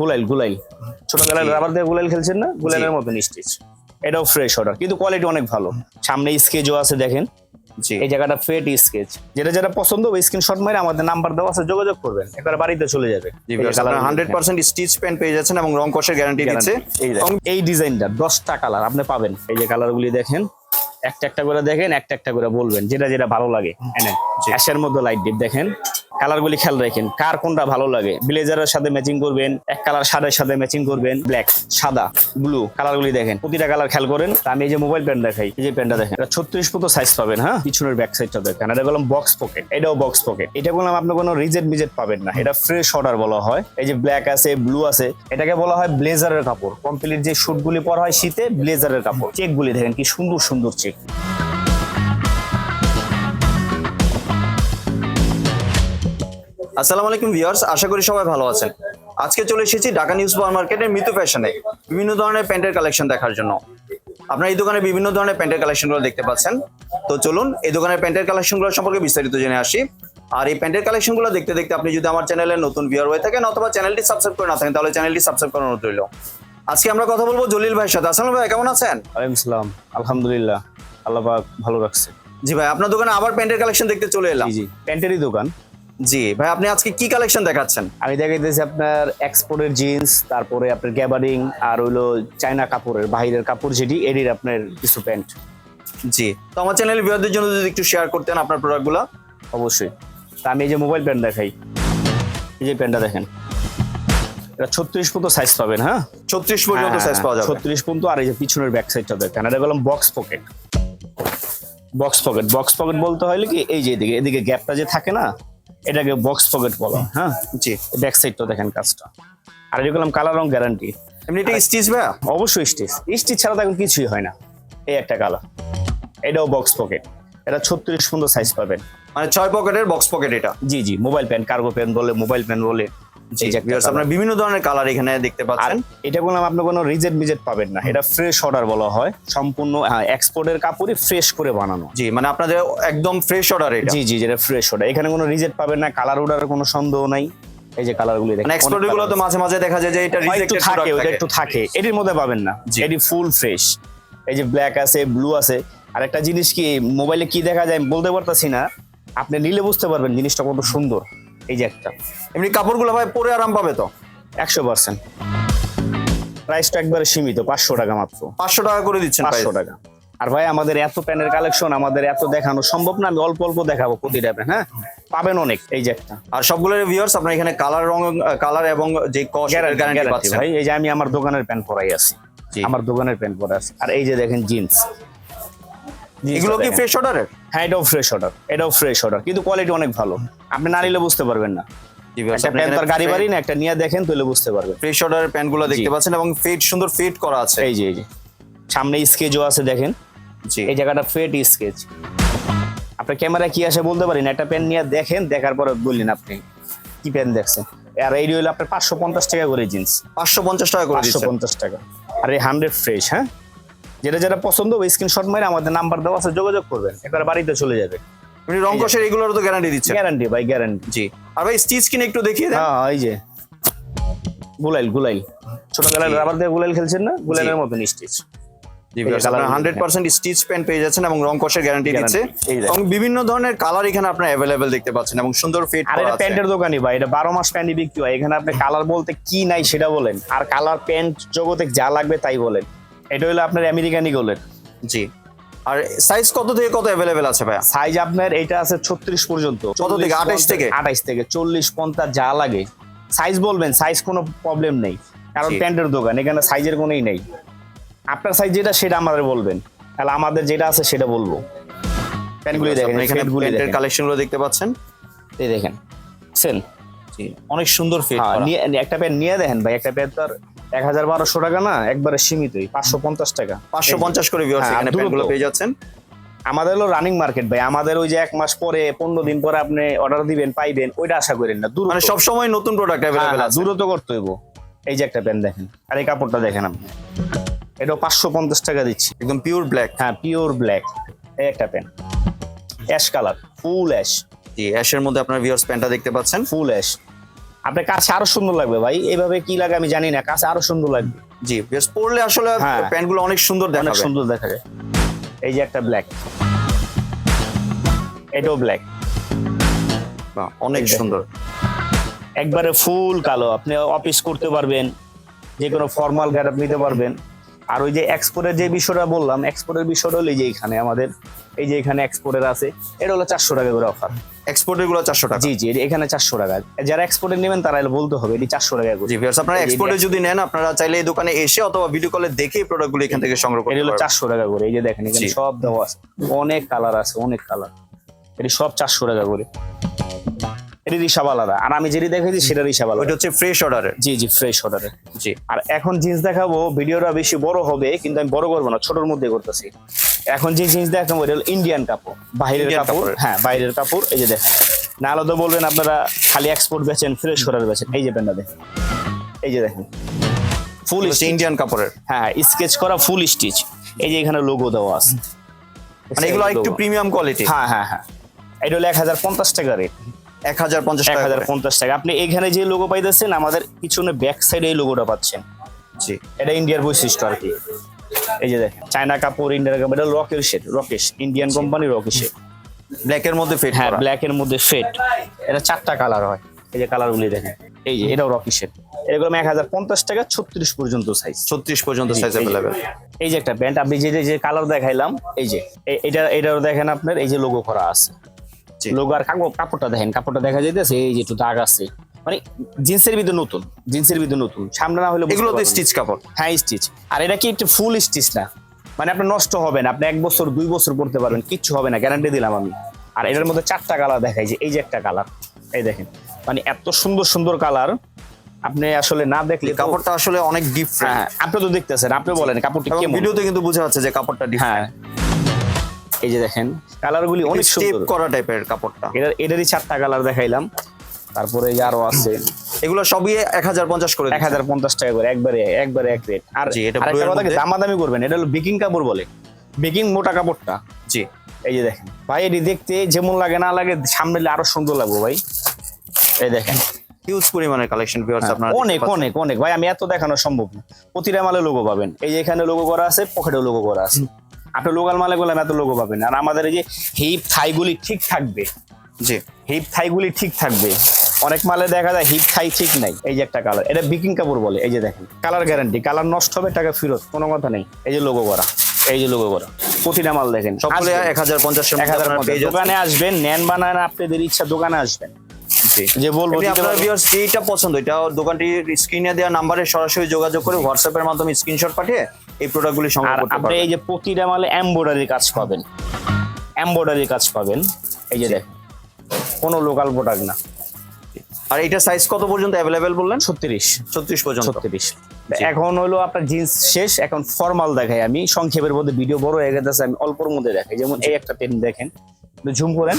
গুলাইল গুলাইল। ছোটবেলায়। রাবার দিয়ে গুলাইল খেলছেন না? গুলাইলের মতন স্টিচ এটাও ফ্রেশ অর্ডার কিন্তু কোয়ালিটি অনেক ভালো। সামনে স্কেচও আছে দেখেন। এই জায়গাটা ফেট স্কেচ যেটা যেটা পছন্দ হবে স্ক্রিনশট মেরে আমাদের নাম্বার দেওয়া আছে যোগাযোগ করবেন। একবার বাড়িতে চলে যাবে। হান্ড্রেড পার্সেন্ট স্টিচ পেন পেয়ে যাচ্ছেন এবং রং কষের গ্যারান্টি দিচ্ছে। এই ডিজাইনটা দশটা কালার আপনি পাবেন। এই যে কালার গুলি দেখেন একটা একটা করে দেখেন একটা একটা করে বলবেন যেটা যেটা ভালো লাগে। এনে। অ্যাশের মধ্যে লাইট ডিপ দেখেন। কালার গুলি খেয়াল রাখেন। কার কোনটা ভালো লাগে? ব্লেজারের সাথে ম্যাচিং করবেন, এক কালার সাদার সাথে ম্যাচিং করবেন ব্ল্যাক সাদা ব্লু কালার গুলি দেখেন। প্রতিটা কালার খেয়াল করেন। আমি এই যে মোবাইল প্যান্ট দেখাই, এই যে প্যান্টটা দেখেন, এটা ছত্রিশ মতো সাইজ পাবেন হ্যাঁ? পিছনের ব্যাক সাইডটা দেখেন, এটা বললাম বক্স পকেট এটাও বক্স পকেট এটা বললাম আপনি কোনো রিজেট মিজেট পাবেন না, এটা ফ্রেশ অর্ডার বলা হয়। এই যে ব্ল্যাক আছে ব্লু আছে, এটাকে বলা হয় ব্লেজারের কাপড়। কমপ্লিট যে শুট গুলি পরা হয় শীতে, ব্লেজারের কাপড় চেক গুলি দেখেন কি সুন্দর সুন্দর চেক আসসালামু আলাইকুম ভিউয়ার্স আশা করি সবাই ভালো আছেন। আজকে চলে এসেছি ঢাকা নিউ সুপার মার্কেটের মিতু ফ্যাশনে বিভিন্ন ধরনের প্যান্টের কালেকশন দেখার জন্য। আপনারা এই দোকানে বিভিন্ন ধরনের প্যান্টের কালেকশনগুলো দেখতে পাচ্ছেন। তো চলুন এই দোকানের প্যান্টের কালেকশনগুলো সম্পর্কে বিস্তারিত জেনে আসি। আর এই প্যান্টের কালেকশনগুলো দেখতে দেখতে আপনি যদি আমার চ্যানেলে নতুন ভিউয়ার হয়ে থাকেন অথবা চ্যানেলটি সাবস্ক্রাইব করে না থাকেন তাহলে চ্যানেলটি সাবস্ক্রাইব করানো রইল। আজকে আমরা কথা বলব জলিল ভাইয়ের সাথে। আসসালাম ভাই কেমন আছেন? আলাইকুম সালাম আলহামদুলিল্লাহ আল্লাহ পাক ভালো রাখছে। জি ভাই আপনার দোকানে আবার প্যান্টের কালেকশন দেখতে চলে এলাম। জি প্যান্টেরই দোকান। জি ভাই আপনি আজকে কি কালেকশন দেখাচ্ছেন? আমি দেখাইতেছি আপনার এক্সপোর্টের জিন্স তারপরে আপনার গ্যাবারিং আর হইল চায়না কাপড়ের বাইরের কাপড় যেটি এটির আপনার কিছু প্যান্ট জি তো আমার চ্যানেল ভিউয়ারদের জন্য যদি একটু শেয়ার করতেন আপনার প্রোডাক্টগুলো অবশ্যই। তা আমি এই যে মোবাইল প্যান্ট দেখাই। এই যে প্যান্টটা দেখেন। এটা ছত্রিশ পর্যন্ত সাইজ পাবেন হ্যাঁ? ছত্রিশ পর্যন্ত সাইজ পাওয়া যাবে। ছত্রিশ পর্যন্ত আর এই যে পিছনের ব্যাক সাইডটা দেখেন। এটা বললাম box pocket box pocket box pocket বলতে হয় কি এই যে এদিকে এদিকে গ্যাপটা যে থাকে না এটাকে বক্স পকেট বলা হ্যাঁ? জি। ব্যাক সাইডটা দেখেন কাজটা। আর এটা করলাম কালার রং গ্যারান্টি এমনি এটা স্টিচ ভাইয়া? অবশ্যই স্টিচ স্টিচ ছাড়া তো এখন কিছুই হয় না। এই একটা কালার এটাও বক্স পকেট এটা ছত্রিশ পর্যন্ত সাইজ পাবেন। মানে ছয় পকেটের বক্স পকেট এটা? জি জি মোবাইল প্যান কার্গো প্যান বলে মোবাইল প্যান বলে। আপনার বিভিন্ন ধরনের কালার এখানে দেখতে পাচ্ছেন। এটা বললাম আপনি কোনো রিজেট মিজেট পাবেন না। এটা ফ্রেশ অর্ডার বলা হয়। সম্পূর্ণ এক্সপোর্টের কাপড়ই ফ্রেশ করে বানানো। জি মানে আপনাদের একদম ফ্রেশ অর্ডার এটা। জি জি যেটা ফ্রেশ অর্ডার এখানে কোনো রিজেট পাবেন না। কালার অর্ডারের কোনো সন্দেহ নাই। এই যে কালার গুলি মানে এক্সপোর্টেরগুলো তো মাঝে মাঝে দেখা যায় যে এটা রিজেক্টেড থাকে ওটা একটু থাকে। এটির মধ্যে পাবেন না। এটি ফুল ফ্রেশ এই যে ব্ল্যাক আছে ব্লু আছে। আর একটা জিনিস কি মোবাইলে কি দেখা যায় বলতে পারতাছি না। আপনি নিলে বুঝতে পারবেন জিনিসটা কত সুন্দর। এই যে একটা। এমনি কাপড়গুলো ভাই পরে আরাম পাবে তো? একশো পার্সেন্ট। প্রাইসটা একবারে সীমিত পাঁচশো টাকা মাত্র। পাঁচশো টাকা করে দিচ্ছেন পাঁচশো টাকা। আর ভাই আমাদের এত প্যানের কালেকশন আমাদের এত দেখানো সম্ভব না আমি অল্প অল্প দেখাবো প্রতিটা প্যান হ্যাঁ? পাবেন অনেক এই যে একটা। আর সবগুলোর ভিউয়ার্স আপনার এখানে কালার রং কালার এবং যে গ্যারান্টি পাচ্ছেন। ভাই এই যে আমি আমার দোকানের প্যান্ট পরাই আছি। আমার দোকানের প্যান্ট পরে আছে। আর এই যে দেখেন জিন্স এগুলো কি ফ্রেশ অর্ডারের হ্যাঁ এটাও ফ্রেশ অর্ডার এটাও ফ্রেশ অর্ডার কিন্তু কোয়ালিটি অনেক ভালো। আপনি না নিলে বুঝতে পারবেন না। একটা প্যান্ট তার গাড়ি বাড়ি না একটা নিয়ে দেখেন তাহলে বুঝতে পারবেন। ফ্রেশ অর্ডারের প্যান্টগুলো দেখতে পাচ্ছেন এবং ফিট সুন্দর ফিট করা আছে। এই যে এই যে। সামনে স্কেচও আছে দেখেন। জি। এই জায়গাটা ফেট স্কেচ আপনার ক্যামেরা কি আসে বলতে পারেন একটা পেন নিয়ে দেখেন দেখার পরে বললেন আপনি কি দেখছেন? আর এই হলো আপনার পাঁচশো পঞ্চাশ টাকা করে জিন্স পাঁচশো পঞ্চাশ টাকা করে পাঁচশো পঞ্চাশ টাকা। আর এই হান্ড্রেড ফ্রেশ হ্যাঁ? যেটা যেটা পছন্দ ওই স্ক্রিনশট মেরে আমাদের নাম্বার দেওয়া আছে যোগাযোগ করবেন। একবার বাড়িতে চলে যাবে। এমনি রং কষের এগুলোর তো গ্যারান্টি দিচ্ছেন। গ্যারান্টি ভাই গ্যারান্টি জি। আর ভাই স্টিচ কিনে একটু দেখিয়ে দেন। হ্যাঁ এই যে। গুলাইল গুলাইল। ছোটবেলায়। রাবার দিয়ে গুলাইল খেলছেন না? গুলাইলের মতন স্টিচ হান্ড্রেড পার্সেন্ট স্টিচ পেন পেয়ে যাচ্ছেন এবং রং কষের গ্যারান্টি দিচ্ছে। এবং বিভিন্ন ধরনের কালার এখানে আপনার অ্যাভেলেবেল দেখতে পাচ্ছেন এবং সুন্দর ফিট আর এটা প্যান্টের দোকানই ভাই এটা বারো মাস প্যান্টই বিক্রি হয়। এখানে আপনি কালার বলতে কি নাই সেটা বলেন। আর কালার প্যান্ট জগতে যা লাগবে তাই বলেন। এটা হলো আপনার আমেরিকানি গোলের জি। আর সাইজ কত থেকে কত অ্যাভেলেবেল আছে ভাইয়া? সাইজ আপনার এটা আছে ছত্রিশ পর্যন্ত। কত থেকে? 28 থেকে? আঠাইশ থেকে। চল্লিশ পঞ্চাশ যা লাগে। সাইজ বলবেন সাইজ কোনো প্রবলেম নেই। কারণ প্যান্টের দোকান এখানে সাইজের কোনোই নেই। আপনার সাইজ যেটা সেটা আমাদের বলবেন। তাহলে আমাদের যেটা আছে সেটা বলব। প্যান্টগুলি দেখেন এখানে প্যান্টের কালেকশনগুলো দেখতে পাচ্ছেন? এই দেখেন জি অনেক সুন্দর ফিট হ্যাঁ, একটা প্যান্ট নিয়ে দেখেন ভাই একটা প্যান্ট তো আর এক হাজার বারোশো টাকা না একবারে সীমিতই পাঁচশো পঞ্চাশ টাকা। পাঁচশো পঞ্চাশ করে ভিউয়ার্স হ্যাঁ, এখানে প্যান্টগুলো পেয়ে যাচ্ছেন? আমাদের হলো রানিং মার্কেট ভাই আমাদের ওই যে এক মাস পরে পনেরো দিন পরে আপনি অর্ডার দিবেন পাইবেন ওইটা আশা করেন না মানে সব সময় নতুন প্রোডাক্ট অ্যাভেলেবেল আছে। দূরত্ব করতে হইব। এই যে একটা প্যান্ট দেখেন আর এই কাপড়টা দেখেন আপনি। এটা পাঁচশো পঞ্চাশ টাকা দিচ্ছি। একদম পিওর ব্ল্যাক হ্যাঁ পিওর ব্ল্যাক এই একটা pant ash colour full ash জি অ্যাশের মধ্যে আপনার ভিউয়ার্স প্যান্টটা দেখতে পাচ্ছেন। ফুল অ্যাশ আপনার কাছে আরও সুন্দর লাগবে ভাই। এইভাবে কি লাগে আমি জানি না কাছে আরও সুন্দর লাগবে। জি বেশ পরলে আসলে হ্যাঁ। প্যান্টগুলো অনেক সুন্দর অনেক যায় সুন্দর দেখা যায় এই যে একটা ব্ল্যাক এটাও ব্ল্যাক অনেক সুন্দর। একবারে ফুল কালো আপনি অফিস করতে পারবেন যে কোনো ফর্মাল গ্যারাপ নিতে পারবেন। আর ওই যে এক্সপোর্টের যে বিষয়টা বললাম এক্সপোর্টের বিষয়টা হলো এই যে এখানে আমাদের এই যে এখানে এক্সপোর্টের আছে এটা হলো চারশো টাকা করে অফার এক্সপোর্টেরগুলো চারশো টাকা? জি জি এখানে চারশো টাকা। যারা এক্সপোর্টে নেবেন তারা বলতে হবে এটি চারশো টাকা করে। জি ভিউয়ার্স আপনারা এক্সপোর্টে যদি নেন আপনারা চাইলে এই দোকানে এসে অথবা ভিডিও কলে দেখে প্রোডাক্টগুলো এখান থেকে সংগ্রহ করতে পারবেন। চারশো টাকা করে এই যে দেখেন এখানে সব দেওয়া আছে। অনেক কালার আছে অনেক কালার এটি সব চারশো টাকা করে। এটি রিসাব আলাদা। আর আমি যেটি দেখেছি সেটা রিসাব আলাদা। ওইটা হচ্ছে ফ্রেশ অর্ডারের জি জি ফ্রেশ অর্ডারে জি আর এখন জিন্স দেখাবো ভিডিওটা বেশি বড় হবে কিন্তু আমি বড় করব না ছোটর মধ্যে করতেছি। এখন যে জিন্স দেখাবো এটা হলো ইন্ডিয়ান কাপড় বাইরের কাপড়। হ্যাঁ বাইরের কাপড় এই যে দেখেন। না আলাদা বলবেন আপনারা খালি এক্সপোর্ট বেচেন ফ্রেশ অর্ডার বেচেন। এই যে প্যান্টটা দেখেন। এই যে দেখেন। ফুল ইন্ডিয়ান কাপড়ের। হ্যাঁ স্কেচ করা ফুল স্টিচ এই যে এখানে লোগো দেওয়া আছে। মানে এগুলো একটু প্রিমিয়াম কোয়ালিটি হ্যাঁ হ্যাঁ হ্যাঁ। এটা হলো এক হাজার পঞ্চাশ টাকা রেট এক হাজার পঞ্চাশ এক টাকা হাজার পঞ্চাশ টাকা। আপনি এখানে যে লোগো পাইতেছেন আমাদের পিছনে ব্যাক সাইডে এই লোগোটা পাচ্ছেন। জি। এটা ইন্ডিয়ার বৈশিষ্ট্য আর কি। এই যে দেখেন চায়না কাপড় ইন্ডিয়ার কাপড় এটা রকের শেড রকেশ ইন্ডিয়ান কোম্পানি রকি শেড ব্ল্যাকের মধ্যে ফিট হ্যাঁ ব্ল্যাক এর মধ্যে ফেড এটা চারটা কালার হয়। এই যে কালার গুলি দেখেন। এই যে এটাও রকি শেড এরকম এক হাজার পঞ্চাশ টাকা ছত্রিশ পর্যন্ত সাইজ ছত্রিশ পর্যন্ত সাইজ অ্যাভেলেবেল এই যে। একটা প্যান্ট আপনি যে যে- কালার দেখাইলাম এই যে এটা এটাও দেখেন আপনার এই যে লোগো করা আছে। লোগো আর কাপড় কাপড়টা দেখেন কাপড়টা দেখা যাইতেছে এই যে একটু দাগ আছে। মানে জিন্সের ভিতরে নতুন জিন্সের ভিতরে নতুন। সামনে না হলে এগুলো তো স্টিচ কাপড়। হ্যাঁ স্টিচ আর এটা কি একটু ফুল স্টিচ না? মানে আপনার নষ্ট হবে না আপনি এক বছর দুই বছর পড়তে পারবেন কিচ্ছু হবে না গ্যারান্টি দিলাম আমি। আর এটার মধ্যে চারটা কালার দেখাই যে এই যে একটা কালার এই দেখেন মানে এত সুন্দর সুন্দর কালার আপনি আসলে না দেখলে কাপড়টা আসলে অনেক ডিফারেন্ট হ্যাঁ আপনি তো দেখতেছেন আপনি বলেন কাপড়টা কেমন? ভিডিওতে কিন্তু বোঝা যাচ্ছে যে কাপড়টা হ্যাঁ। এই যে দেখেন কালারগুলি অনেক সুন্দর। করা টাইপের কাপড়টা। এটার এটারই চারটা কালার দেখাইলাম। তারপরে এই আরও আছে। এগুলো সবই এক হাজার পঞ্চাশ করে এক হাজার পঞ্চাশ টাকা করে একবারে একবারে এক রেট আর এটা। দামাদামি করবেন এটা হলো বেকিং কাপড় বলে। বেকিং মোটা কাপড়টা। জি এই যে দেখেন। ভাই এটি দেখতে যেমন লাগে না লাগে সামনে আরও সুন্দর লাগবে ভাই। এই দেখেন। হিউজ পরিমাণের কালেকশন ভিউয়ার্স আপনারা হ্যাঁ, অনেক অনেক অনেক। ভাই আমি এত দেখানো সম্ভব না। প্রতিটা মালে লোগো পাবেন। এই যে এখানে লোগো করা আছে পকেটে লোগো করা আছে। আপনি লোকাল মালে গেলাম এত লোগো পাবেন। আর আমাদের এই যে হিপ থাইগুলি ঠিক থাকবে জি হিপ থাইগুলি ঠিক থাকবে অনেক মালে দেখা যায় হিপ থাই ঠিক নাই এই যে একটা কালার এটা বিকিং কাপড় বলে এই যে দেখেন কালার গ্যারান্টি কালার নষ্ট হবে টাকা ফেরত কোনো কথা নেই এই যে লোগো করা এই যে লোগো করা প্রতিটা মাল দেখেন আসবেন। এক হাজার পঞ্চাশ এক হাজার দোকানে আসবেন নেন বানান আপনাদের ইচ্ছা দোকানে আসবেন। যে বলব এমনি আপনার ভিউয়ার্স যেটা পছন্দ এটা দোকানটির স্ক্রিনে দেওয়া নাম্বারে সরাসরি যোগাযোগ করে হোয়াটসঅ্যাপের মাধ্যমে স্ক্রিনশট পাঠিয়ে এই প্রোডাক্টগুলি সংগ্রহ করতে আপনি এই যে প্রতিটা মালে এমব্রয়ডারি কাজ পাবেন। এমব্রয়ডারি কাজ পাবেন। এই যে দেখেন কোনো লোকাল প্রোডাক্ট না। আর এটা সাইজ কত পর্যন্ত অ্যাভেলেবেল বললেন? ছত্রিশ। ছত্রিশ পর্যন্ত। ছত্রিশ। এখন হলো আপনার জিন্স শেষ এখন ফর্মাল দেখাই আমি। সংক্ষেপের মধ্যে ভিডিও বড় হয়ে গেছে আমি অল্পর মধ্যে দেখাই। যেমন এই একটা পেন দেখেন জুম করেন।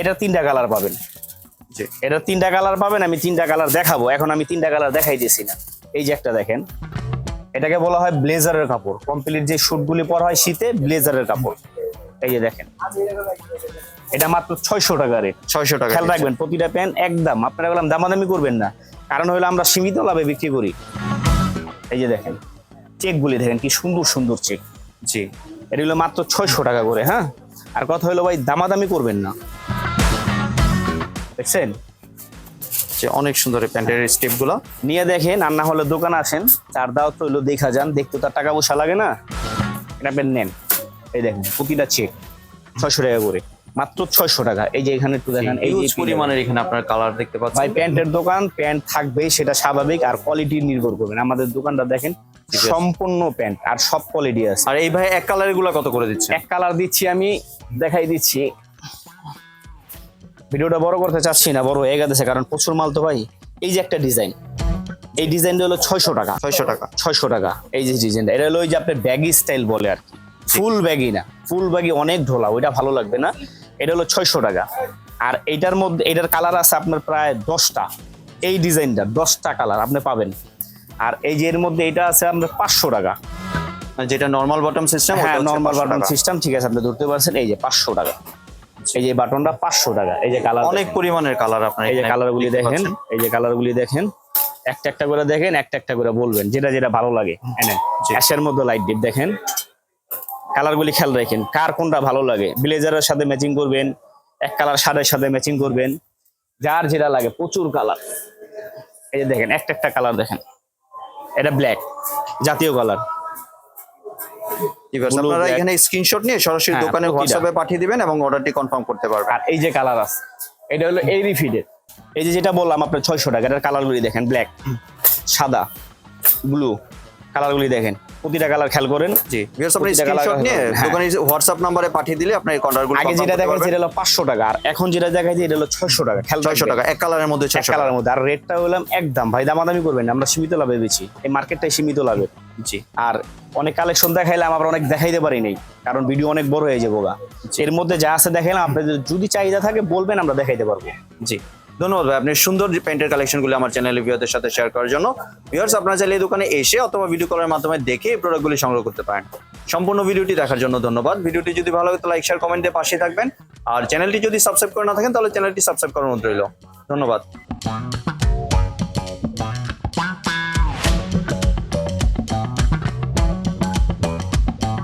এটা তিনটা কালার পাবেন। এটা তিনটা কালার পাবেন আমি তিনটা কালার দেখাবো। এখন আমি তিনটা কালার দেখাই দিয়েছি না। এই যে একটা দেখেন। এটাকে বলা হয় ব্লেজারের কাপড়। কমপ্লিট যে শুটগুলি পরা হয় শীতে ব্লেজারের কাপড়। এই যে দেখেন। এটা মাত্র ছয়শো টাকা রেট ছয়শো টাকা খেয়াল রাখবেন প্রতিটা প্যান্ট একদম আপনারা বললাম দামাদামি করবেন না। কারণ হলো আমরা সীমিত লাভে বিক্রি করি। এই যে দেখেন চেকগুলি দেখেন কি সুন্দর সুন্দর চেক। জি। এটা হলো মাত্র ছয়শো টাকা করে হ্যাঁ? আর কথা হলো ভাই দামাদামি করবেন না। দেখছেন? যে অনেক সুন্দর এই প্যান্টের স্টেপগুলো নিয়ে দেখেন আর না হলে দোকান আসেন চার দাওয়াত হইল দেখা যান দেখতে তার টাকা পয়সা লাগে না। এটা আপনি নেন। এই দেখেন প্রতিটা চেক ছয়শো টাকা করে। মাত্র ছয়শো টাকা। এই যে এখানে একটু দেখেন এই যে পরিমাণের এখানে আপনার কালার দেখতে পাচ্ছেন। ভাই প্যান্টের দোকান প্যান্ট থাকবে সেটা স্বাভাবিক আর কোয়ালিটি নির্ভর করবেন আমাদের দোকানটা দেখেন সম্পূর্ণ প্যান্ট আর সব কোয়ালিটি আছে। আর এই ভাই এক কালারগুলো কত করে দিচ্ছে এক কালার দিচ্ছি আমি দেখাই দিচ্ছি ভিডিওটা বড় করতে চাচ্ছি না বড় হয়ে গেছে কারণ প্রচুর মাল তো ভাই। এই যে একটা ডিজাইন এই ডিজাইনটা হলো ছয়শো টাকা। ছয়শো টাকা। ছয়শো টাকা। এই যে ডিজাইনটা এটা হলো ওই যে আপনার ব্যাগি স্টাইল বলে আর কি। ফুল ব্যাগি না। ফুল ব্যাগি অনেক ঢোলা ওইটা ভালো লাগবে না। এটা হলো ছয়শো টাকা। আর এটার মধ্যে এটার কালার আছে আপনার প্রায় দশটা। এই ডিজাইনটা দশটা কালার আপনি পাবেন। আর এই যে এর মধ্যে এটা আছে আপনার পাঁচশো টাকা। যেটা নর্মাল বটম সিস্টেম হ্যাঁ নর্মাল বাটন সিস্টেম ঠিক আছে আপনি ধরতে পারছেন এই যে পাঁচশো টাকা। এই যে বাটনটা পাঁচশো টাকা এই যে কালার অনেক পরিমাণের কালার আপনার এই যে এখানে কালার গুলি দেখেন এই যে কালার গুলি দেখেন একটা একটা করে দেখেন একটা একটা করে বলবেন যেটা যেটা ভালো লাগে। অ্যাশের মধ্যে লাইট ডিপ দেখেন। কালার গুলি খেয়াল রাখেন কার কোনটা ভালো লাগে। ব্লেজারের সাথে ম্যাচিং করবেন এক কালার শার্টের সাথে ম্যাচিং করবেন যার যেটা লাগে প্রচুর কালার এই যে দেখেন একটা একটা কালার দেখেন। এটা ব্ল্যাক জাতীয় কালার আপনারা এখানে স্ক্রিনশট নিয়ে সরাসরি হ্যাঁ, দোকানে। হোয়াটসঅ্যাপে পাঠিয়ে দিবেন এবং অর্ডারটি কনফার্ম করতে পারবেন। আর এই যে কালার আছে এটা হলো এই রিফিডের এই যে যেটা বললাম আপনার ছয়শো টাকা এটার কালারগুলি দেখেন ব্ল্যাক সাদা ব্লু কালারগুলি দেখেন। প্রতিটা কালার খেয়াল করেন। জি। ভিউয়ার্স আপনি স্ক্রিনশট নিয়ে হ্যাঁ। দোকানে হোয়াটসঅ্যাপ নম্বরে পাঠিয়ে দিলে আপনার অর্ডারগুলো আগে যেটা দেখাইছে এটা হলো পাঁচশো টাকা আর এখন যেটা দেখাইছে এটা হলো ছয়শো টাকা খেয়াল ছয়শো টাকা এক কালারের মধ্যে এক ছয়শো টাকা। কালারের মধ্যে আর রেটটা হলাম একদম ভাই দামাদামি করবেন না, আমরা সীমিত লাভে বেছি এই মার্কেটটাই সীমিত লাভের জি। আর অনেক কালেকশন দেখাইলাম আমরা অনেক দেখাইতে পারি নাই কারণ ভিডিও অনেক বড় হয়ে যাব গা। এর মধ্যে যা আছে দেখাইলাম আপনাদের যদি চাহিদা থাকে বলবেন আমরা দেখাইতে পারব। জি। ধন্যবাদ ভাই। আপনি সুন্দর প্যান্টের কালেকশনগুলো আমার চ্যানেলে ভিউয়ারদের সাথে শেয়ার করার জন্য ভিউয়ার্স আপনারা চাইলে এই দোকানে এসে অথবা ভিডিও কলের মাধ্যমে দেখে এই প্রোডাক্টগুলি সংগ্রহ করতে পারেন। সম্পূর্ণ ভিডিওটি দেখার জন্য ধন্যবাদ। ভিডিওটি যদি ভালো লাগে তো লাইক শেয়ার কমেন্টে পাশে থাকবেন। আর চ্যানেলটি যদি সাবস্ক্রাইব করে না থাকেন, তাহলে চ্যানেলটি সাবস্ক্রাইব করার অনুরোধ রইল। ধন্যবাদ।